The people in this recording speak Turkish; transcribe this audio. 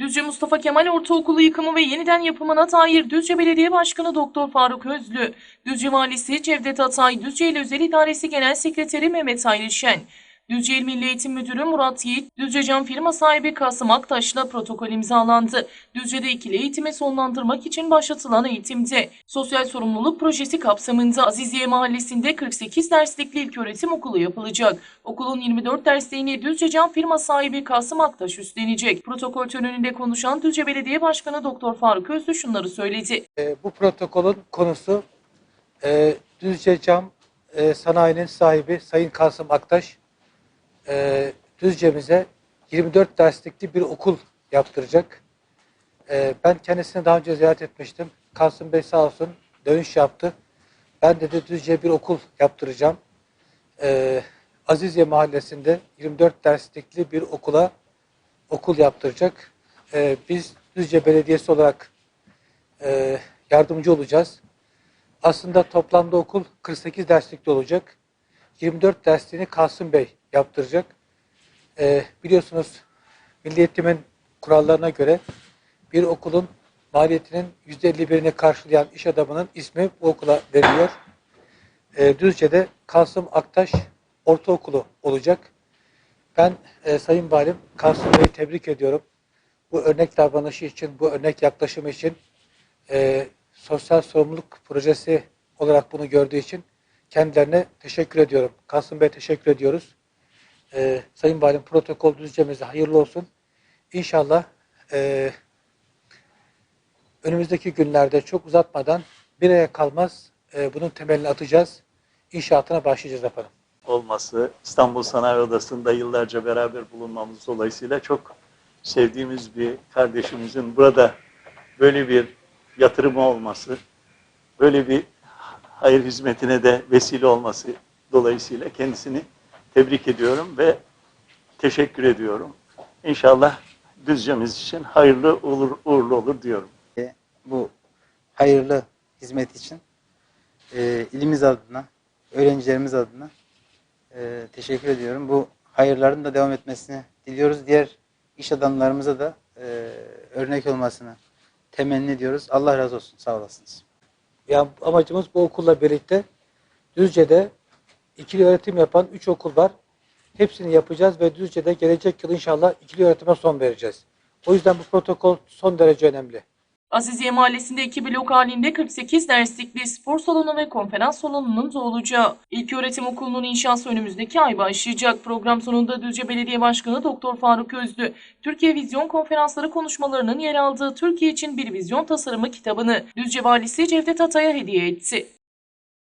Düzce Mustafa Kemal Ortaokulu yıkımı ve yeniden yapımına dair Düzce Belediye Başkanı Doktor Faruk Özlü, Düzce Valisi Cevdet Atay, Düzce İl Özel İdaresi Genel Sekreteri Mehmet Ayrışen, Düzce İl Milli Eğitim Müdürü Murat Yiğit, Düzce Cam firma sahibi Kasım Aktaş'la protokol imzalandı. Düzce'de ikili eğitimi sonlandırmak için başlatılan eğitimde sosyal sorumluluk projesi kapsamında Aziziye Mahallesi'nde 48 derslikli ilköğretim okulu yapılacak. Okulun 24 dersliğini Düzce Cam firma sahibi Kasım Aktaş üstlenecek. Protokol töreninde konuşan Düzce Belediye Başkanı Doktor Faruk Özlü şunları söyledi. E, bu protokolün konusu e, Düzce Cam e, Sanayi'nin sahibi Sayın Kasım Aktaş e, Düzce'mize 24 derslikli bir okul yaptıracak. E, ben kendisini daha önce ziyaret etmiştim. Kasım Bey sağ olsun dönüş yaptı. Ben dedi Düzce'ye bir okul yaptıracağım. E, Aziziye Mahallesi'nde 24 derslikli bir okula okul yaptıracak. E, biz Düzce Belediyesi olarak e, yardımcı olacağız. Aslında toplamda okul 48 derslikli olacak. 24 dersliğini Kasım Bey yaptıracak. E, biliyorsunuz Milli Eğitim'in kurallarına göre bir okulun maliyetinin %51'ini karşılayan iş adamının ismi bu okula veriliyor. E, Düzce'de Kasım Aktaş Ortaokulu olacak. Ben e, Sayın Valim Kasım Bey'i tebrik ediyorum. Bu örnek davranışı için, bu örnek yaklaşımı için e, sosyal sorumluluk projesi olarak bunu gördüğü için kendilerine teşekkür ediyorum. Kasım Bey teşekkür ediyoruz. E, Sayın Valim protokol düzcemize hayırlı olsun. İnşallah e, önümüzdeki günlerde çok uzatmadan bir aya kalmaz e, bunun temelini atacağız. İnşaatına başlayacağız efendim. olması, İstanbul Sanayi Odası'nda yıllarca beraber bulunmamız dolayısıyla çok sevdiğimiz bir kardeşimizin burada böyle bir yatırımı olması, böyle bir hayır hizmetine de vesile olması dolayısıyla kendisini tebrik ediyorum ve teşekkür ediyorum. İnşallah Düzce'miz için hayırlı olur, uğurlu olur diyorum. bu hayırlı hizmet için e, ilimiz adına, öğrencilerimiz adına e, teşekkür ediyorum. Bu hayırların da devam etmesini diliyoruz. Diğer iş adamlarımıza da e, örnek olmasını temenni ediyoruz. Allah razı olsun. Sağ olasınız. Yani amacımız bu okulla birlikte Düzce'de ikili öğretim yapan 3 okul var. Hepsini yapacağız ve Düzce'de gelecek yıl inşallah ikili öğretime son vereceğiz. O yüzden bu protokol son derece önemli. Aziziye Mahallesi'nde iki blok halinde 48 derslikli spor salonu ve konferans salonunun olacağı. İlköğretim okulunun inşası önümüzdeki ay başlayacak. Program sonunda Düzce Belediye Başkanı Doktor Faruk Özlü, Türkiye Vizyon Konferansları konuşmalarının yer aldığı Türkiye için bir vizyon tasarımı kitabını Düzce Valisi Cevdet Atay'a hediye etti.